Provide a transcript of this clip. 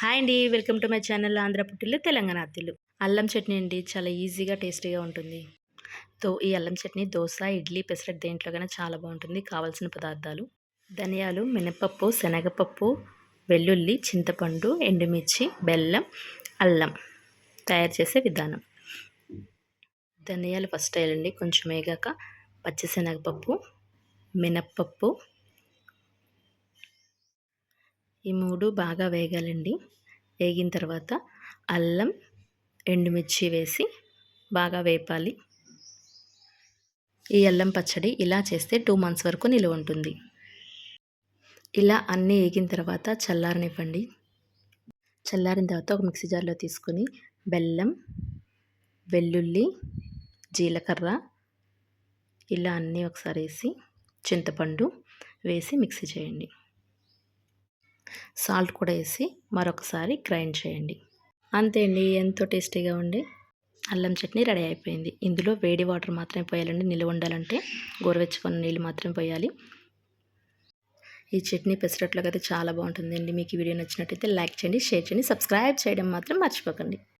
Hi అండి welcome to my channel Andhra పుట్టిల్లు తెలంగాణ అత్తిల్లు. అల్లం చట్నీ అండి చాలా ఈజీగా టేస్టీగా ఉంటుంది. తో ఈ అల్లం చట్నీ దోశ ఇడ్లీ పెసరట్ దేంట్లోకైనా చాలా బాగుంటుంది. కావాల్సిన పదార్థాలు ధనియాలు మినపప్పు శనగపప్పు వెల్లుల్లి చింతపండు ఎండుమిర్చి బెల్లం అల్లం తయారు చేసే విధానం. ధనియాలు ఫస్ట్ వేయాలండి కొంచెం వేగాక పచ్చిశనగపప్పు మినప్పప్పు ఈ మూడు బాగా వేగాలండి. వేగిన తర్వాత అల్లం ఎండుమిర్చి వేసి బాగా వేపాలి. ఈ అల్లం పచ్చడి ఇలా చేస్తే టూ మంత్స్ వరకు నిలువ ఉంటుంది. ఇలా అన్నీ వేగిన తర్వాత చల్లారనివ్వండి. చల్లారిన తర్వాత ఒక మిక్సీ జార్లో తీసుకొని బెల్లం వెల్లుల్లి జీలకర్ర ఇలా అన్నీ ఒకసారి వేసి చింతపండు వేసి మిక్సీ చేయండి. సాల్ట్ కూడా వేసి మరొకసారి గ్రైండ్ చేయండి. అంతే అండి ఎంతో టేస్టీగా ఉండే. అల్లం చట్నీ రెడీ అయిపోయింది. ఇందులో వేడి వాటర్ మాత్రమే పోయాలండి. నిల్వ ఉండాలంటే గోరువెచ్చుకున్న నీళ్ళు మాత్రమే పోయాలి. ఈ చట్నీ పెసరట్లోకి అయితే చాలా బాగుంటుందండి. మీకు ఈ వీడియో నచ్చినట్టయితే లైక్ చేయండి షేర్ చేయండి సబ్స్క్రైబ్ చేయడం మాత్రం మర్చిపోకండి.